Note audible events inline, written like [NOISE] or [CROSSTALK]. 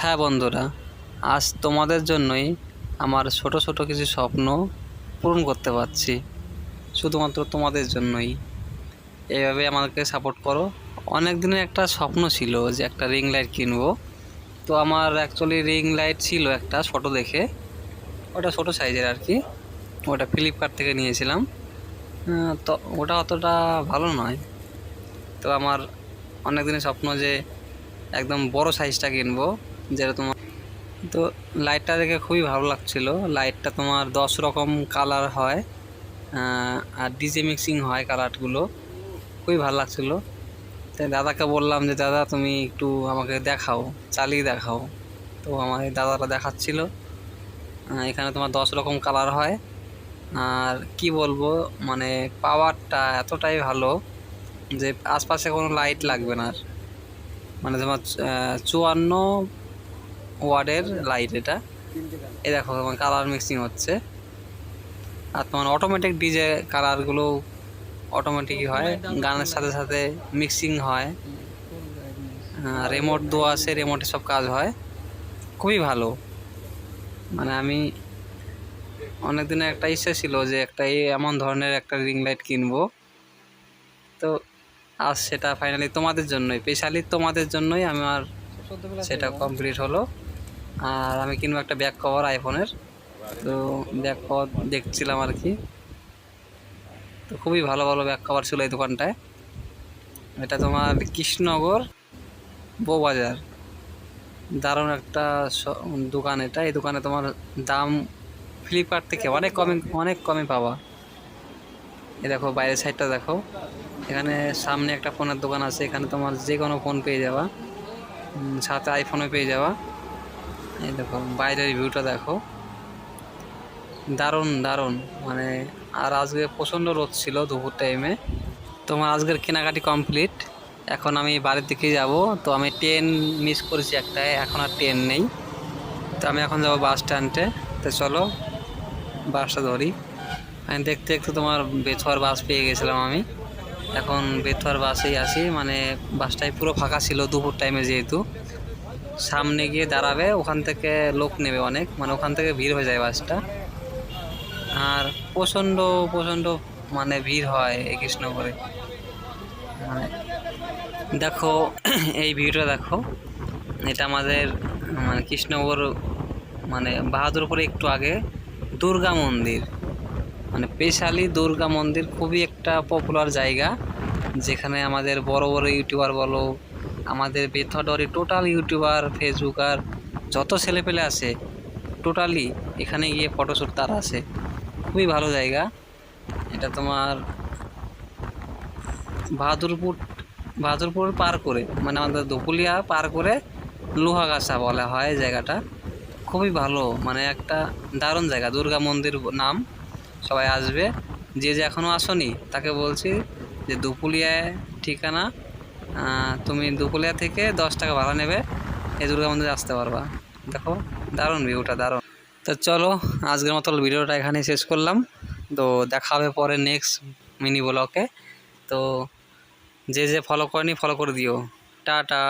হ্যাঁ বন্ধুরা, আজ তোমাদের জন্যই আমার ছোট ছোট কিছু স্বপ্ন পূরণ করতে পারছি। শুধুমাত্র তোমাদের জন্যই। এইভাবে আমাকে সাপোর্ট করো। অনেক দিনের একটা স্বপ্ন ছিল যে একটা রিং লাইট কিনবো। তো আমার অ্যাকচুয়ালি রিং লাইট ছিল একটা ছোট দেখে। ওটা ছোট সাইজের আর কি ওটা ফ্লিপকার্ট থেকে নিয়েছিলাম। তো ওটা অতটা ভালো নয়। তো আমার অনেক দিনের স্বপ্ন যে একদম বড় সাইজটা কিনবো। যেটা তোমার তো লাইটটা দেখে খুবই ভালো লাগছিল। লাইটটা তোমার দশ রকম কালার হয়। আর ডিজে মিক্সিং হয় কালারগুলো খুবই ভালো লাগছিল। তাই দাদাকে বললাম যে, দাদা, তুমি একটু আমাকে দেখাও, চালিয়ে দেখাও। তো আমার দাদাটা দেখাচ্ছিল। এখানে তোমার দশ রকম কালার হয়। আর কি বলব মানে পাওয়ারটা এতটাই ভালো যে আশপাশে কোনো লাইট লাগবে না আর। মানে তোমার চুয়ান্ন ওয়ার্ডের লাইট এটা। এই দেখো তোমার কালার মিক্সিং হচ্ছে। আর তোমার অটোমেটিক ডিজে কালারগুলো অটোমেটিকই হয়। গানের সাথে সাথে মিক্সিং হয়। রিমোট দেওয়া আছে রিমোটে সব কাজ হয়। খুবই ভালো। মানে আমি অনেক দিনে একটা ইচ্ছে ছিল যে একটা এমন ধরনের একটা রিং লাইট কিনবো। তো আজ সেটা ফাইনালি তোমাদের জন্যই স্পেশালি তোমাদের জন্যই আমার সেটা কমপ্লিট হলো। আর আমি কিনবো একটা ব্যাক কভার আইফোনের তো ব্যাক কভার দেখছিলাম আর কি। তো খুবই ভালো ভালো ব্যাক কভার ছিল এই দোকানটায়। এটা তোমার কৃষ্ণনগর বউবাজার দারুণ একটা দোকান এটা। এই দোকানে তোমার দাম ফ্লিপকার্ট থেকে অনেক কমে অনেক কমে পাওয়া এ দেখো, বাইরের সাইডটা দেখো। এখানে সামনে একটা ফোনের দোকান আছে। এখানে তোমার যে কোনো ফোন পেয়ে যাওয়া সাথে আইফোনও পেয়ে যাওয়া এই দেখো, বাইরের ভিউটা দেখো। দারুণ দারুণ। মানে আর আজকে প্রচণ্ড রোদ ছিল দুপুর টাইমে তোমার আজকের কেনাকাটি কমপ্লিট এখন আমি বাড়ির দিকে যাব। তো আমি ট্রেন মিস করেছি একটাই এখন আর ট্রেন নেই। তো আমি এখন যাব বাস স্ট্যান্ডে তো চলো বাসটা ধরি। আমি দেখতে দেখতে তোমার বেথুয়ার বাস পেয়ে গেছিলাম আমি। এখন বেথুয়ার বাসেই আসি মানে বাসটাই পুরো ফাঁকা ছিল দুপুর টাইমে যেহেতু। সামনে গিয়ে দাঁড়াবে, ওখান থেকে লোক নেবে অনেক মানে ওখান থেকে ভিড় হয়ে যায় বাসটা। আর প্রচণ্ড প্রচণ্ড মানে ভিড় হয় এই কৃষ্ণগরে মানে দেখো, [CLEARS THROAT] এই ভিডিওটা দেখো, এটা আমাদের মানে কৃষ্ণনগর মানে বাহাদুরপুরে একটু আগে দুর্গা মন্দির। মানে স্পেশালি দুর্গা মন্দির খুবই একটা পপুলার জায়গা, যেখানে আমাদের বড় বড় ইউটিউবার বলো আমাদের বেথডরি টোটাল ইউটিউবার, ফেসবুকার যত ছেলেপেলে আছে, টোটালি এখানে গিয়ে ফটোশ্যুট তার আছে। খুবই ভালো জায়গা। এটা তোমার বাহাদুরপুর বাহাদুরপুর পার করে মানে আমাদের দুপুলিয়া পার করে লোহাগাছা বলা হয় জায়গাটা। খুবই ভালো মানে একটা দারুণ জায়গা, দুর্গা মন্দির নাম, সবাই আসবে। যে যে এখনও আসনি, তাকে বলছি যে দুপুলিয়ায় ঠিকানা তুমি দুপুলিয়া থেকে দশ টাকা ভাড়া নেবে, এই দুর্গা মন্দিরে আসতে পারবা। দেখো, দারুণ ভিউটা দারুণ। তো চলো, আজকের মতো ভিডিওটা এখানে শেষ করলাম। তো দেখা হবে পরে নেক্সট মিনি ব্লকে তো যে যে ফলো করেনি ফলো করে দিও। টাটা।